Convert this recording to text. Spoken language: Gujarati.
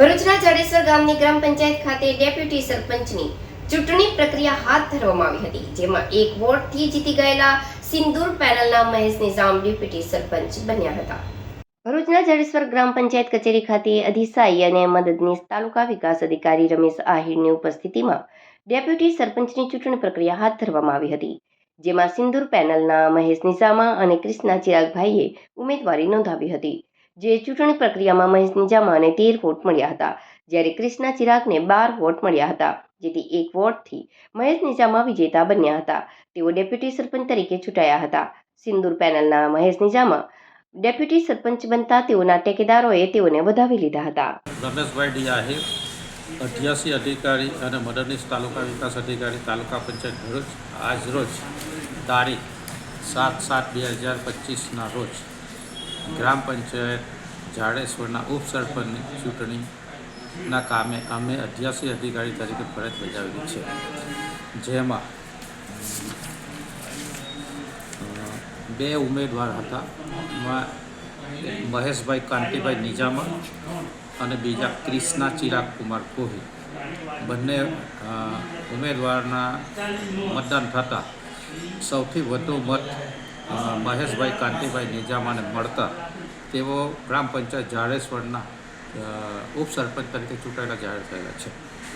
ભરૂચના જાડેશ્વર ગામની ગ્રામ પંચાયત ખાતે ડેપ્યુટી સરપંચની ચૂંટણી પ્રક્રિયા હાથ ધરવામાં આવી હતી, જેમાં એક વોર્ડથી જીતી ગયેલા સિંદૂર પેનલના મહેશ નિઝામ ડેપ્યુટી સરપંચ બન્યા હતા. ભરૂચના જાડેશ્વર ગ્રામ પંચાયત કચેરી ખાતે અધિશાયી અને મદદનીશ તાલુકા વિકાસ અધિકારી રમેશ આહિરની ઉપસ્થિતિમાં ડેપ્યુટી સરપંચની ચૂંટણી પ્રક્રિયા હાથ ધરવામાં આવી હતી, જેમાં સિંદૂર પેનલના મહેશ નિઝામા અને ક્રિષ્ના ચિરાગભાઈએ ઉમેદવારી નોંધાવી હતી. જે ચૂંટણી પ્રક્રિયામાં મહેશ નિજામાને તેર વોટ મળ્યા હતા, જ્યારે ક્રિષ્ના ચિરાગને બાર વોટ મળ્યા હતા, જેથી એક વોટથી મહેશ નિજામા વિજેતા બન્યા હતા. તેઓ ડેપ્યુટી સરપંચ તરીકે ચૂંટાયા હતા. સિંદૂર પેનલના મહેશ નિજામા ડેપ્યુટી સરપંચ બનતા તેઓના ટેકેદારોએ તેઓને વધાવી લીધા હતા. રમેશભાઈ ડી આહિર અઠ્યાસી અધિકારી અને મદદનીશ તાલુકા વિકાસ અધિકારી, તાલુકા પંચાયત ભરૂચ આજ રોજ તારીખ સાત સાત બે હજાર પચીસના રોજ ગ્રામ પંચાયત, જાડેશ્વરના ઉપસરપંચની ચૂંટણીના કામે અમે અઠ્યાસી અધિકારી તરીકે ફરજ બજાવેલી છે. જેમાં બે ઉમેદવાર હતા. મહેશભાઈ કાંતિભાઈ નિજામા અને બીજા ક્રિષ્ના ચિરાગ કુમાર કોહલી બંને ઉમેદવારના મતદાન થતાં સૌથી વધુ મત મહેશભાઈ કાંતિભાઈ નિજામાને મળતા તેઓ ગ્રામ પંચાયત જાડેશ્વરના ઉપસરપંચ તરીકે ચૂંટાયેલા જાહેર થયેલા છે.